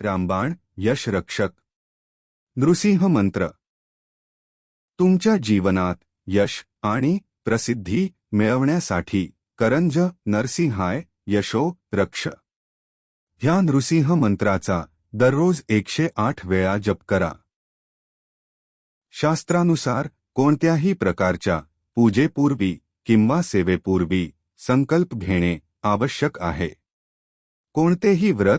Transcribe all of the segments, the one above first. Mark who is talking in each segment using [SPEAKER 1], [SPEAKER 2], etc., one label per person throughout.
[SPEAKER 1] रामबाण यश रक्षक नृसिंह मंत्र. तुमच्या जीवनात यश आणि प्रसिद्धी मिळवण्यासाठी करंज, नरसिंहाय, यशो, रक्ष. ह्या नृसिंह मंत्राचा दररोज एकशे आठ वेळा जप करा. शास्त्रानुसार कोणत्याही प्रकारच्या पूजेपूर्वी किंवा सेवेपूर्वी संकल्प घेणे आवश्यक आहे. कोणतेही व्रत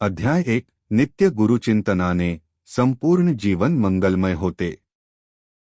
[SPEAKER 1] अध्याय एक नित्य गुरुचिंतनाने संपूर्ण जीवन मंगलमय होते।